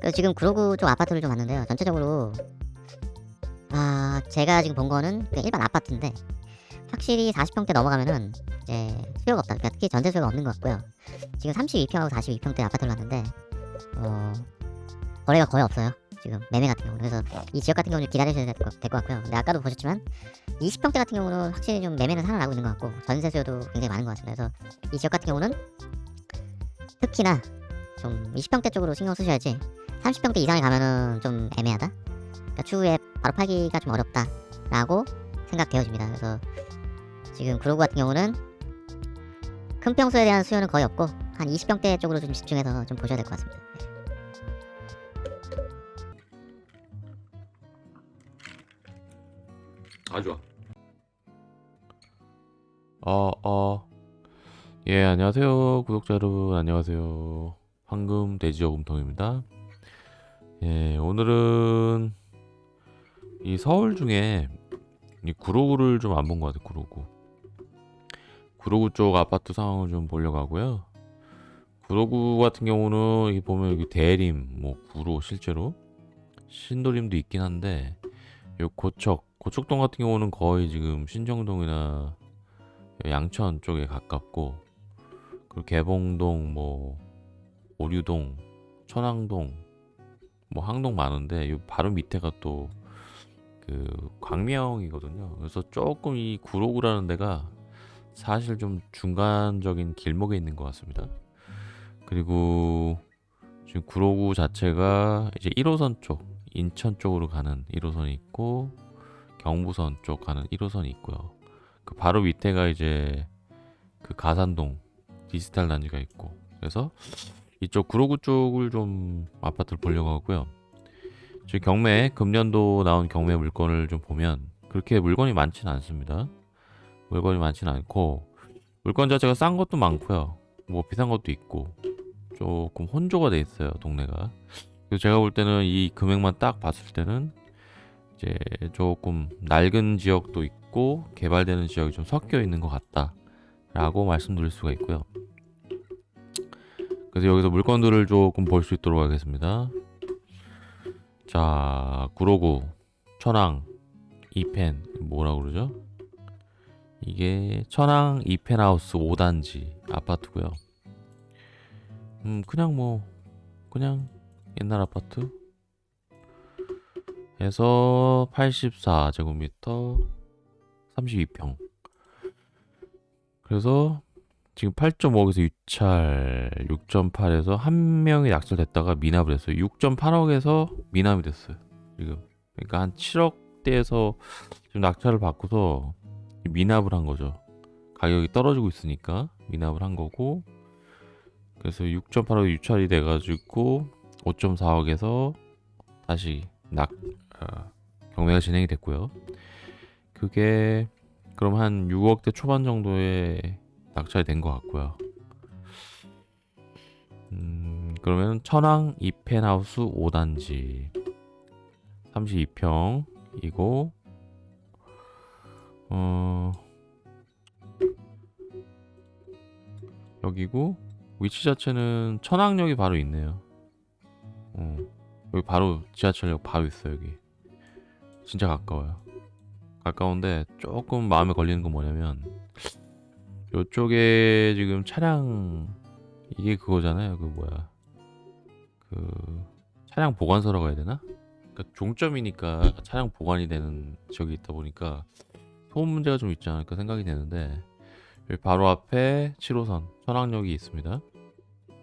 그래서 지금 구로구 쪽 아파트를 좀 봤는데요. 전체적으로 아 제가 지금 본 거는 그냥 일반 아파트인데 확실히 40평대 넘어가면은 이제 수요가 없다. 그러니까 특히 전세 수요가 없는 것 같고요. 지금 32평하고 42평대 아파트를 봤는데 어 거래가 거의 없어요. 지금 매매 같은 경우는 그래서 이 지역 같은 경우는 기다리셔야 될 것 같고요. 근데 아까도 보셨지만 20평대 같은 경우는 확실히 좀 매매는 살아나고 있는 것 같고 전세 수요도 굉장히 많은 것 같습니다. 그래서 이 지역 같은 경우는 특히나 좀 20평대 쪽으로 신경 쓰셔야지 30평대 이상에 가면은 좀 애매하다. 그러니까 추후에 바로 팔기가 좀 어렵다라고 생각되어집니다. 그래서 지금 구로구 같은 경우는 큰 평수에 대한 수요는 거의 없고 한 20평대 쪽으로 좀 집중해서 좀 보셔야 될 것 같습니다. 아 좋아. 어, 어. 예, 안녕하세요. 구독자 여러분, 안녕하세요. 황금 돼지저금통입니다. 예, 오늘은 이 서울 중에 이 구로구를 좀 안 본 것 같아요, 구로구. 구로구 쪽 아파트 상황을 좀 보려고 하고요. 구로구 같은 경우는 여기 보면 여기 대림, 뭐 구로 실제로 신도림도 있긴 한데 요 고척, 고척동 같은 경우는 거의 지금 신정동이나 양천 쪽에 가깝고 그리고 개봉동 뭐 오류동 천왕동 뭐 항동 많은데 요 바로 밑에가 또 그 광명이거든요. 그래서 조금 이 구로구라는 데가 사실 좀 중간적인 길목에 있는 것 같습니다. 그리고 지금 구로구 자체가 이제 1호선 쪽 인천 쪽으로 가는 1호선이 있고 경부선 쪽 가는 1호선이 있고요. 그 바로 밑에가 이제 그 가산동 디지털 단지가 있고 그래서 이쪽 구로구 쪽을 좀 아파트를 보려고 하고요. 지금 경매 금년도 나온 경매 물건을 좀 보면 그렇게 물건이 많지는 않습니다. 물건이 많지는 않고 물건 자체가 싼 것도 많고요. 뭐 비싼 것도 있고 조금 혼조가 돼 있어요 동네가. 그래서 제가 볼 때는 이 금액만 딱 봤을 때는 이제 조금 낡은 지역도 있고 개발되는 지역이 좀 섞여 있는 것 같다라고 말씀드릴 수가 있고요. 그래서 여기서 물건들을 조금 볼 수 있도록 하겠습니다. 자, 구로구, 천왕, 이펜 뭐라 그러죠? 이게 천왕 이펜하우스 5단지 아파트고요. 음, 그냥 뭐 그냥 옛날 아파트 해서 84제곱미터 32평. 그래서 지금 8.5억에서 유찰 6.8에서 한 명이 낙찰됐다가 미납을 했어요. 6.8억에서 미납이 됐어요. 지금. 그러니까 한 7억대에서 지금 낙찰을 받고서 미납을 한 거죠. 가격이 떨어지고 있으니까 미납을 한 거고 그래서 6.8억 유찰이 돼가지고 5.4억에서 다시 낙 어, 경매가 진행이 됐고요. 그게 그럼 한 6억대 초반 정도에 낙찰이 된 것 같고요. 음, 그러면 천왕 이펜하우스 5단지 32평이고 어 여기고 위치 자체는 천왕역이 바로 있네요. 어, 여기 바로 지하철역 바로 있어요 여기. 진짜 가까워요. 가까운데 조금 마음에 걸리는 건 뭐냐면 요쪽에 지금 차량 이게 그거잖아요. 그 뭐야 그 차량 보관소라고 해야 되나? 그러니까 종점이니까 차량 보관이 되는 지역이 있다 보니까 소음 문제가 좀 있지 않을까 생각이 되는데 바로 앞에 7호선 천왕역이 있습니다.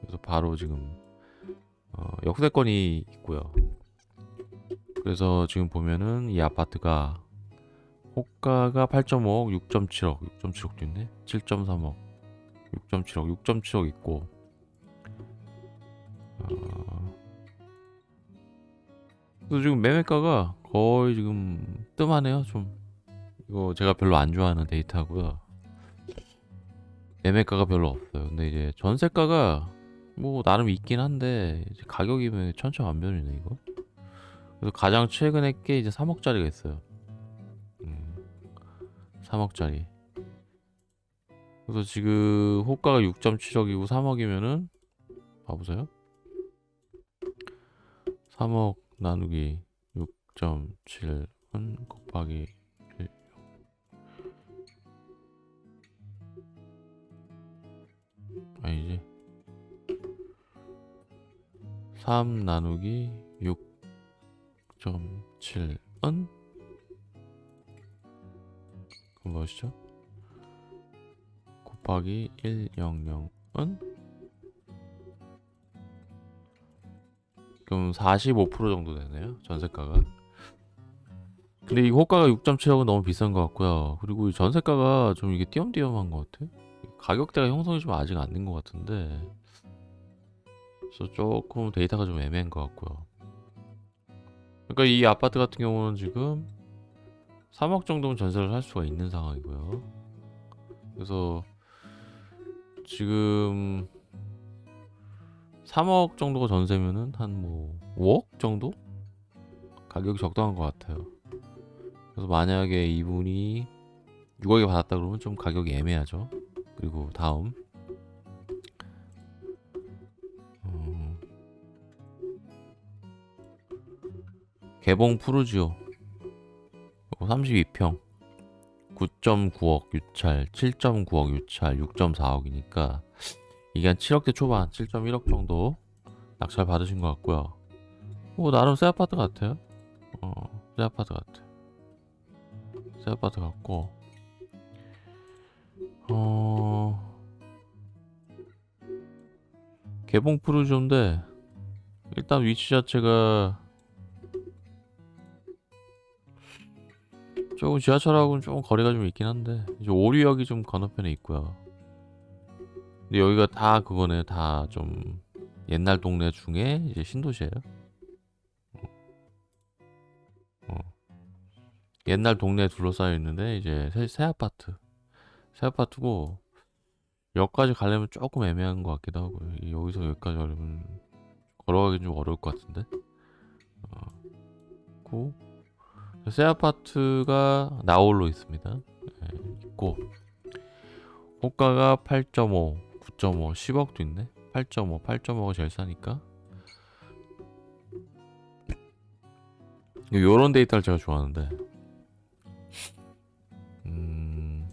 그래서 바로 지금 어, 역세권이 있고요. 그래서 지금 보면은 이 아파트가 호가가 8.5억, 6.7억, 6.7억도 있네. 7.3억, 6.7억, 6.7억 있고. 어... 그래서 지금 매매가가 거의 지금 뜸하네요. 좀 이거 제가 별로 안 좋아하는 데이터고요. 매매가가 별로 없어요. 근데 이제 전세가가 뭐 나름 있긴 한데 가격이 왜 천차만별이네 이거. 그래서 가장 최근에 게 이제 3억짜리가 있어요. 음, 3억짜리. 그래서 지금 호가가 6.7억이고 3억이면은 봐보세요. 3억 나누기 6.7은 곱하기 1 아니지 3 나누기 6.7은 그럼 무엇이죠? 곱하기 100은? 그럼 45% 정도 되네요 전세가가 근데 이 호가가 6.7억은 너무 비싼 것 같고요. 그리고 이 전세가가 좀 이게 띄엄띄엄한 것 같아 가격대가 형성이 좀 아직 안 된 것 같은데. 그래서 조금 데이터가 좀 애매한 것 같고요. 그러니까 이 아파트 같은 경우는 지금 3억 정도면 전세를 할 수가 있는 상황이고요 그래서 지금 3억 정도가 전세면은 한 뭐 5억 정도? 가격이 적당한 것 같아요. 그래서 만약에 이분이 6억에 받았다 그러면 좀 가격이 애매하죠. 그리고 다음 음, 개봉 푸르지오 32평. 9.9억 유찰 7.9억 유찰 6.4억이니까 이게 한 7억대 초반 7.1억 정도 낙찰 받으신 것 같고요. 뭐 나름 새 아파트 같아요. 어새 아파트 같아 새 아파트 같고. 어 개봉 푸르지오인데 일단 위치 자체가 조금 지하철하고는 조금 거리가 좀 있긴 한데 이제 오류역이 좀 건너편에 있고요 근데 여기가 다 그거네 다 좀 옛날 동네 중에 이제 신도시예요 어. 어. 옛날 동네에 둘러싸여 있는데 이제 새, 새 아파트 새 아파트고 여기까지 가려면 조금 애매한 것 같기도 하고 이- 여기서 여기까지 가려면 걸어가기 좀 어려울 것 같은데 어. 고, 새 아파트가 나홀로 있습니다. 예, 있고 호가가 8.5 9.5 10억도 있네. 8.5 8.5가 제일 싸니까. 요런 데이터를 제가 좋아하는데. 음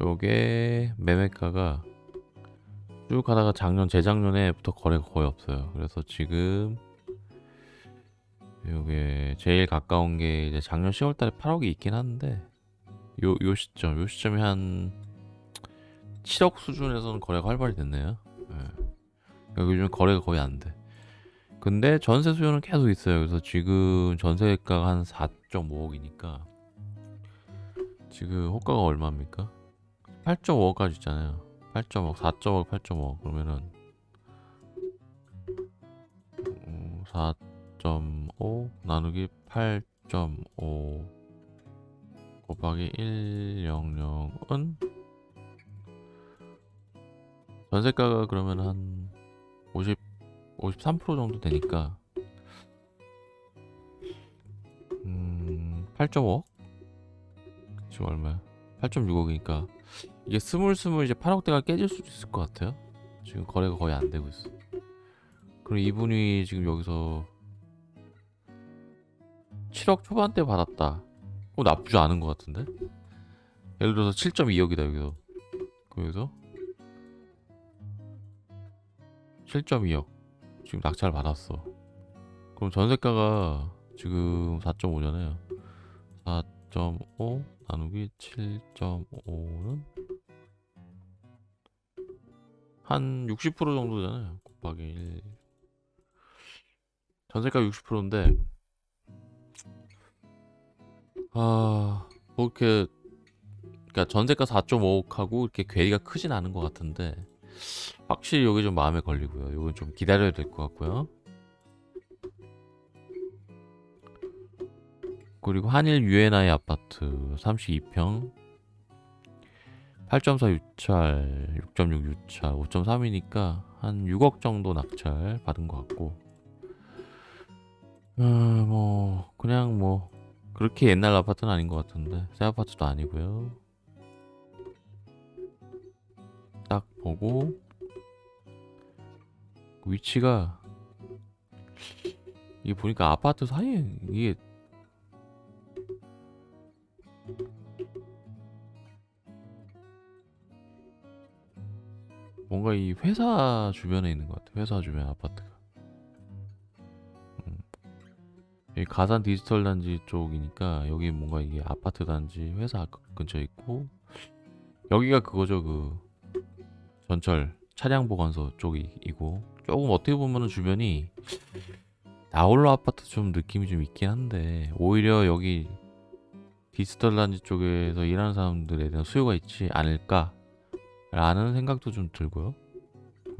요게 매매가가 쭉 가다가 작년 재작년에부터 거래가 거의 없어요. 그래서 지금 요게 제일 가까운 게 이제 작년 10월 달에 8억이 있긴 한데 요, 요 시점, 요 시점이 한 7억 수준에서는 거래가 활발히 됐네요. 예. 그러니까 요즘 거래가 거의 안 돼. 근데 전세 수요는 계속 있어요. 그래서 지금 전세가가 한 4.5억이니까 지금 호가가 얼마입니까? 8.5억까지 있잖아요. 8.5억, 4.5억, 8.5억 그러면은 음, 4.5 나누기 8.5 곱하기 100은 전세가가 그러면 한 50, 53% 정도 되니까 음, 8.5억? 지금 얼마야? 8.6억이니까 이게 스물스물 이제 8억대가 깨질 수도 있을 것 같아요. 지금 거래가 거의 안 되고 있어. 그럼 이분이 지금 여기서 7억 초반대 받았다. 어, 나쁘지 않은 것 같은데? 예를 들어서 7.2억이다 여기서. 그럼 여기서? 7.2억. 지금 낙찰 받았어. 그럼 전세가가 지금 4.5잖아요. 4.5 나누기 7.5는 한 60% 정도잖아요. 곱하기 1 전세가 60%인데 아, 뭐 이렇게 그러니까 전세가 4.5억하고 이렇게 괴리가 크진 않은 것 같은데 확실히 여기 좀 마음에 걸리고요. 이건 좀 기다려야 될 것 같고요. 그리고 한일 유엔아이 아파트 32평 8.4 유찰, 6.6 유찰, 5.3이니까 한 6억 정도 낙찰 받은 것 같고, 어, 뭐 그냥 뭐 그렇게 옛날 아파트는 아닌 것 같은데 새 아파트도 아니고요. 딱 보고 위치가 이게 보니까 아파트 사이에 이게 뭔가 이 회사 주변에 있는 것 같아. 회사 주변 아파트가. 가산 디지털 단지 쪽이니까 여기 뭔가 이게 아파트 단지 회사 그- 근처에 있고 여기가 그거죠 그 전철 차량 보관소 쪽이고 조금 어떻게 보면은 주변이 나홀로 아파트 좀 느낌이 좀 있긴 한데 오히려 여기 디지털 단지 쪽에서 일하는 사람들에 대한 수요가 있지 않을까 라는 생각도 좀 들고요.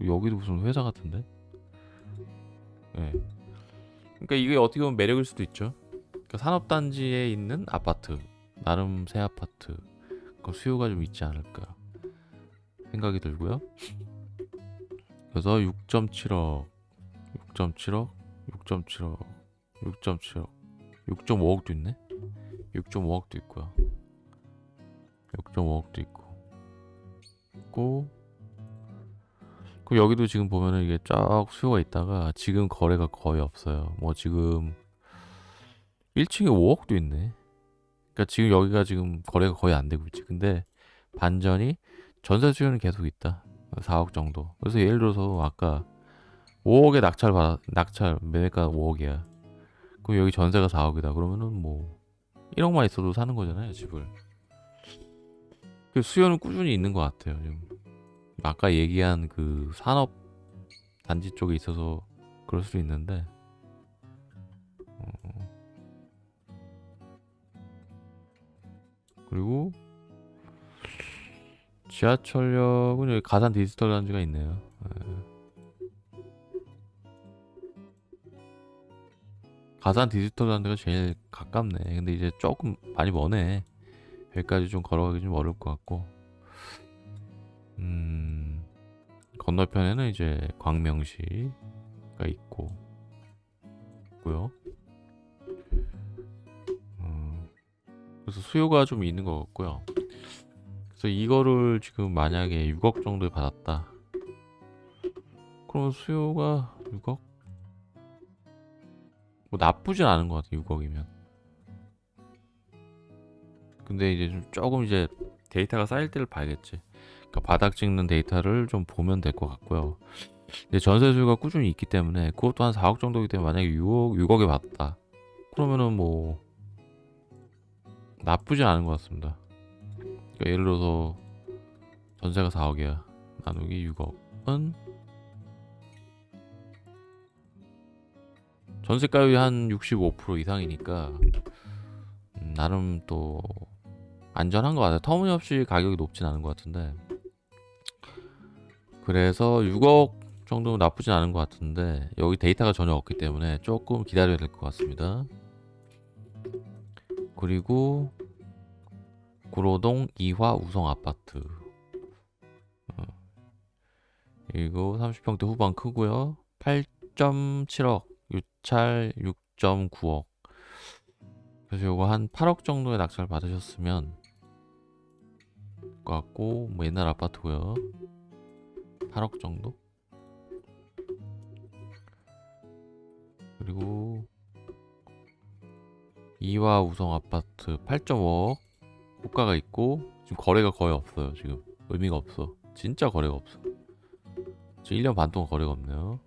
여기도 무슨 회사 같은데? 예. 그러니까 이게 어떻게 보면 매력일 수도 있죠. 그러니까 산업단지에 있는 아파트, 나름 새 아파트, 그 수요가 좀 있지 않을까 생각이 들고요. 그래서 6.7억, 6.7억, 6.7억, 6.7억, 6.5억도 있네. 6.5억도 있고요. 6.5억도 있고, 있고, 그 여기도 지금 보면은 이게 쫙 수요가 있다가 지금 거래가 거의 없어요. 뭐 지금 1층에 5억도 있네. 그러니까 지금 여기가 지금 거래가 거의 안 되고 있지. 근데 반전이 전세 수요는 계속 있다. 4억 정도. 그래서 예를 들어서 아까 5억에 낙찰 받 낙찰 매매가 5억이야. 그럼 여기 전세가 4억이다. 그러면은 뭐 1억만 있어도 사는 거잖아요, 집을. 그 수요는 꾸준히 있는 것 같아요. 지금. 아까 얘기한 그 산업 단지 쪽에 있어서 그럴 수도 있는데 어. 그리고 지하철역은 여기 가산 디지털 단지가 있네요. 예. 가산 디지털 단지가 제일 가깝네. 근데 이제 조금 많이 머네. 여기까지 좀 걸어가기 좀 어려울 것 같고. 음, 건너편에는 이제 광명시가 있고, 있고요. 음, 그래서 수요가 좀 있는 것 같고요. 그래서 이거를 지금 만약에 6억 정도에 받았다. 그러면 수요가 6억? 뭐 나쁘진 않은 것 같아, 6억이면. 근데 이제 좀 조금 이제 데이터가 쌓일 때를 봐야겠지. 그러니까 바닥 찍는 데이터를 좀 보면 될 것 같고요. 근데 전세 수요가 꾸준히 있기 때문에 그것도 한 4억 정도이기 때문에 만약에 6억, 6억에 받다. 그러면은 뭐 나쁘지 않은 것 같습니다. 그러니까 예를 들어서 전세가 4억이야. 나누기 6억은 전세가율이 한 65% 이상이니까 음, 나름 또 안전한 것 같아요. 터무니없이 가격이 높진 않은 것 같은데 그래서 6억 정도면 나쁘진 않은 것 같은데 여기 데이터가 전혀 없기 때문에 조금 기다려야 될 것 같습니다. 그리고 구로동 이화 우성 아파트 어. 이거 30평대 후반 크고요. 8.7억 유찰 6.9억 그래서 요거 한 8억 정도의 낙찰 받으셨으면 것 같고 뭐 옛날 아파트고요 8억 정도 그리고 이화 우성 아파트 8.5억 호가가 있고 지금 거래가 거의 없어요 지금 의미가 없어 진짜 거래가 없어 지금 1년 반 동안 거래가 없네요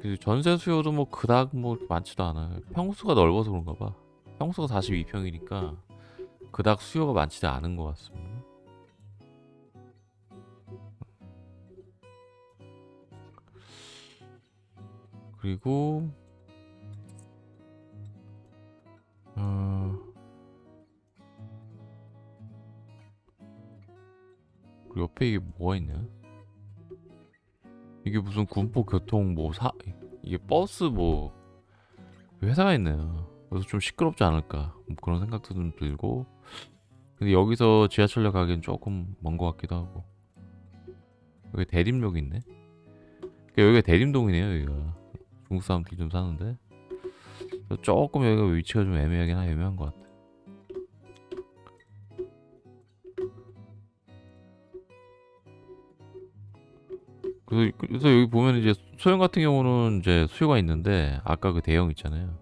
그 전세 수요도 뭐 그닥 뭐 많지도 않아요. 평수가 넓어서 그런가 봐. 평수가 42평이니까 그닥 수요가 많지도 않은 것 같습니다. 그리고 어... 그리고 옆에 이게 뭐가 있냐? 이게 무슨 군포 교통 뭐 사 이게 버스 뭐 회사가 있네요. 그래서 좀 시끄럽지 않을까 뭐 그런 생각도 좀 들고 근데 여기서 지하철역 가기엔 조금 먼 것 같기도 하고 여기 대림역이 있네. 그러니까 여기가 대림동이네요. 여기가 중국 사람들이 좀 사는데 조금 여기가 위치가 좀 애매하긴 하 애매한 것 같아. 그래서, 그래서 여기 보면 이제 소형 같은 경우는 이제 수요가 있는데 아까 그 대형 있잖아요.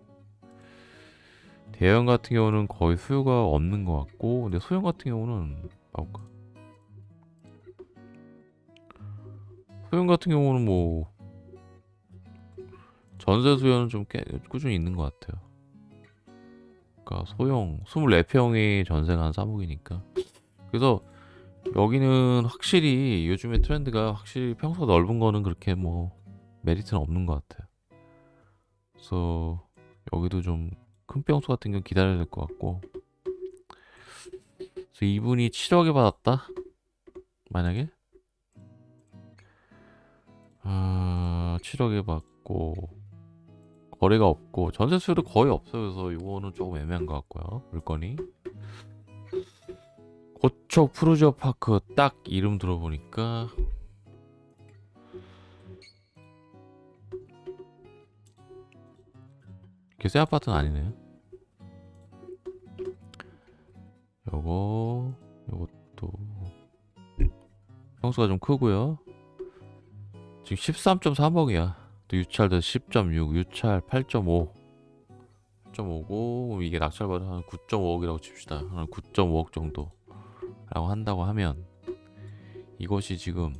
대형 같은 경우는 거의 수요가 없는 것 같고 근데 소형 같은 경우는 봐볼까? 소형 같은 경우는 뭐 전세 수요는 좀 꽤 꾸준히 있는 것 같아요. 그러니까 소형 24평이 전세가 한 3억이니까 그래서 여기는 확실히 요즘에 트렌드가 확실히 평수가 넓은 거는 그렇게 뭐 메리트는 없는 것 같아요. 그래서 여기도 좀 큰 평수 같은 경우 기다려야 될 것 같고 그래서 이분이 7억에 받았다? 만약에? 아 7억에 받고 거래가 없고 전세 수요도 거의 없어요. 그래서 이거는 조금 애매한 것 같고요. 물건이 고척 푸르지오 파크 딱 이름 들어보니까 이렇게 새 아파트는 아니네요. 요거 요것도 평수가 좀 크고요. 지금 13.3억이야. 또 유찰도 10.6, 유찰 8.5, 8.5고 이게 낙찰받아 한 9.5억이라고 칩시다. 한 9.5억 정도. 라고 한다고 하면 이것이 지금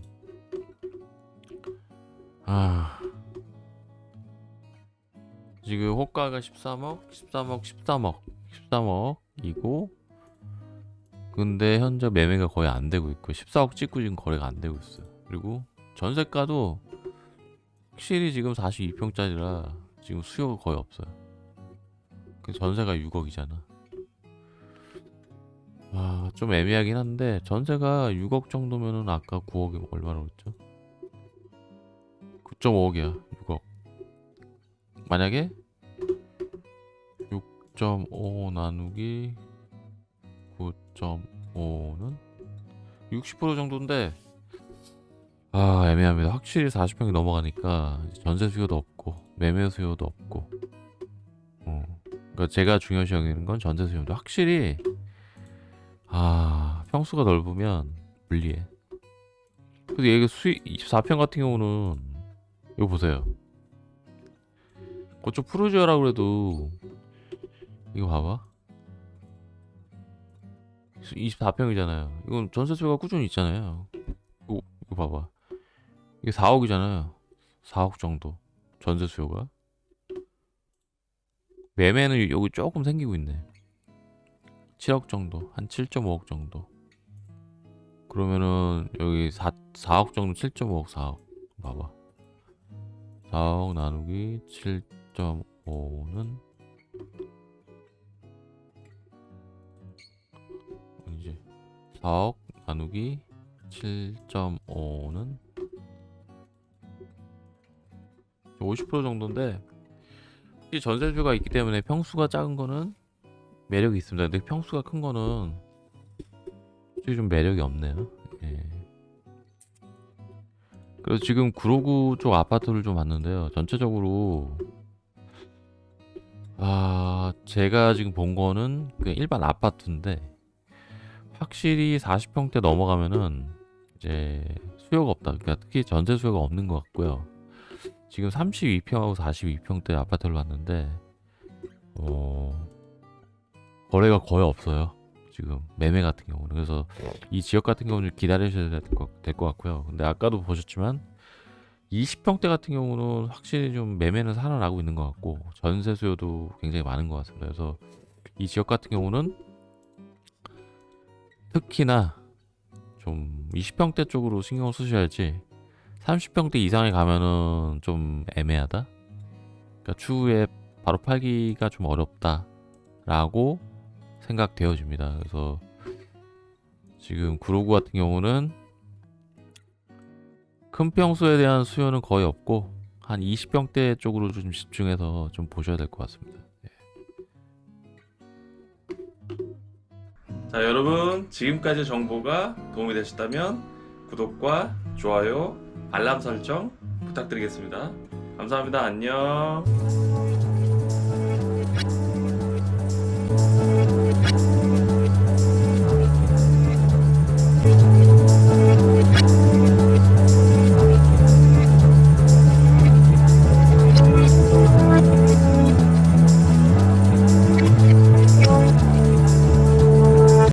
아 지금 호가가 13억, 13억, 13억, 13억이고 근데 현재 매매가 거의 안 되고 있고 14억 찍고 지금 거래가 안 되고 있어요. 그리고 전세가도 확실히 지금 42평짜리라 지금 수요가 거의 없어요. 그 전세가 6억이잖아. 아, 좀 애매하긴 한데 전세가 6억 정도면은 아까 9억이 얼마나 그랬죠? 9.5억이야. 6억. 만약에 6.5 나누기 9.5는 60% 정도인데 아, 애매합니다. 확실히 40평이 넘어가니까 전세 수요도 없고 매매 수요도 없고 어. 그러니까 제가 중요시 여기는 건 전세 수요인데 확실히 아 평수가 넓으면 불리해. 근데 얘가 수익 24평 같은 경우는 이거 보세요. 그쪽 푸르지오라고 그래도 이거 봐봐. 24평이잖아요. 이건 전세 수요가 꾸준히 있잖아요. 이거, 이거 봐봐. 이게 4억이잖아요. 4억 정도 전세 수요가. 매매는 여기 조금 생기고 있네. 7억 정도, 한 7.5억 정도. 그러면은 여기 4, 4억 정도, 7.5억, 4억. 봐봐. 4억 나누기 7.5는 이제 4억 나누기 7.5는 50% 정도인데 이 전세주가 있기 때문에 평수가 작은 거는 매력이 있습니다. 근데 평수가 큰 거는 솔직히 좀 매력이 없네요. 예. 그래서 지금 구로구 쪽 아파트를 좀 봤는데요. 전체적으로 아 제가 지금 본 거는 그냥 일반 아파트인데 확실히 40평대 넘어가면은 이제 수요가 없다. 그러니까 특히 전세 수요가 없는 것 같고요. 지금 32평하고 42평대 아파트를 봤는데 어 거래가 거의 없어요. 지금 매매 같은 경우는 그래서 이 지역 같은 경우는 기다리셔야 될 것 같고요. 근데 아까도 보셨지만 20평대 같은 경우는 확실히 좀 매매는 살아나고 있는 것 같고 전세 수요도 굉장히 많은 것 같습니다. 그래서 이 지역 같은 경우는 특히나 좀 20평대 쪽으로 신경을 쓰셔야지 30평대 이상에 가면은 좀 애매하다. 그러니까 추후에 바로 팔기가 좀 어렵다 라고 생각되어집니다. 그래서 지금 구로구 같은 경우는 큰 평수에 대한 수요는 거의 없고 한 20평대 쪽으로 좀 집중해서 좀 보셔야 될 것 같습니다. 자 여러분 지금까지 정보가 도움이 되셨다면 구독과 좋아요 알람 설정 부탁드리겠습니다. 감사합니다. 안녕